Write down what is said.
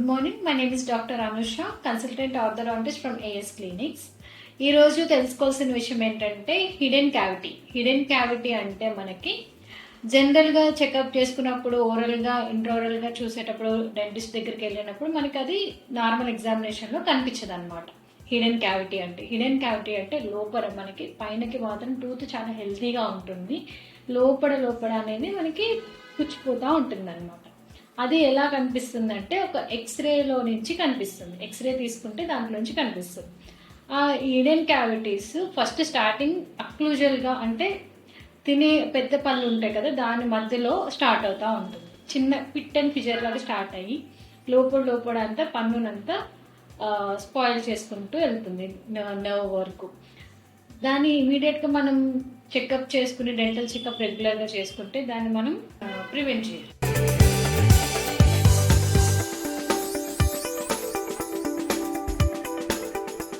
Good morning. My name is doctor Anusha consultant orthodontist from AS clinics ఈరోజు తెలుసుకోవాల్సిన విషయం ఏంటంటే హిడెన్ క్యావిటీ. హిడెన్ క్యావిటీ అంటే మనకి జనరల్గా చెకప్ చేసుకున్నప్పుడు ఓరల్గా ఇంట్రోరల్గా చూసేటప్పుడు డెంటిస్ట్ దగ్గరికి వెళ్ళినప్పుడు మనకి అది నార్మల్ ఎగ్జామినేషన్లో కనిపించదు అనమాట హిడెన్ క్యావిటీ అంటే హిడెన్ క్యావిటీ అంటే లోపల మనకి పైనకి మాత్రం టూత్ చాలా హెల్తీగా ఉంటుంది. లోపల లోపల అనేది మనకి పుచ్చిపోతూ ఉంటుంది అనమాట అది ఎలా కనిపిస్తుంది అంటే ఒక ఎక్స్రేలో నుంచి కనిపిస్తుంది. ఎక్స్రే తీసుకుంటే దాంట్లో నుంచి కనిపిస్తుంది. ఆ ఈడెన్ క్యావిటీస్ ఫస్ట్ స్టార్టింగ్ అక్లూజల్గా అంటే తినే పెద్ద పళ్ళు ఉంటాయి కదా దాని మధ్యలో స్టార్ట్ అవుతూ ఉంటుంది. చిన్న పిట్ అండ్ ఫిజర్ లాగా స్టార్ట్ అయ్యి లోపల లోపల అంతా పన్నునంతా స్పాయిల్ చేసుకుంటూ వెళ్తుంది నర్వ్ వరకు. దాన్ని ఇమీడియట్గా మనం చెకప్ చేసుకుని డెంటల్ చెకప్ రెగ్యులర్గా చేసుకుంటే దాన్ని మనం ప్రివెంట్ చేయాలి.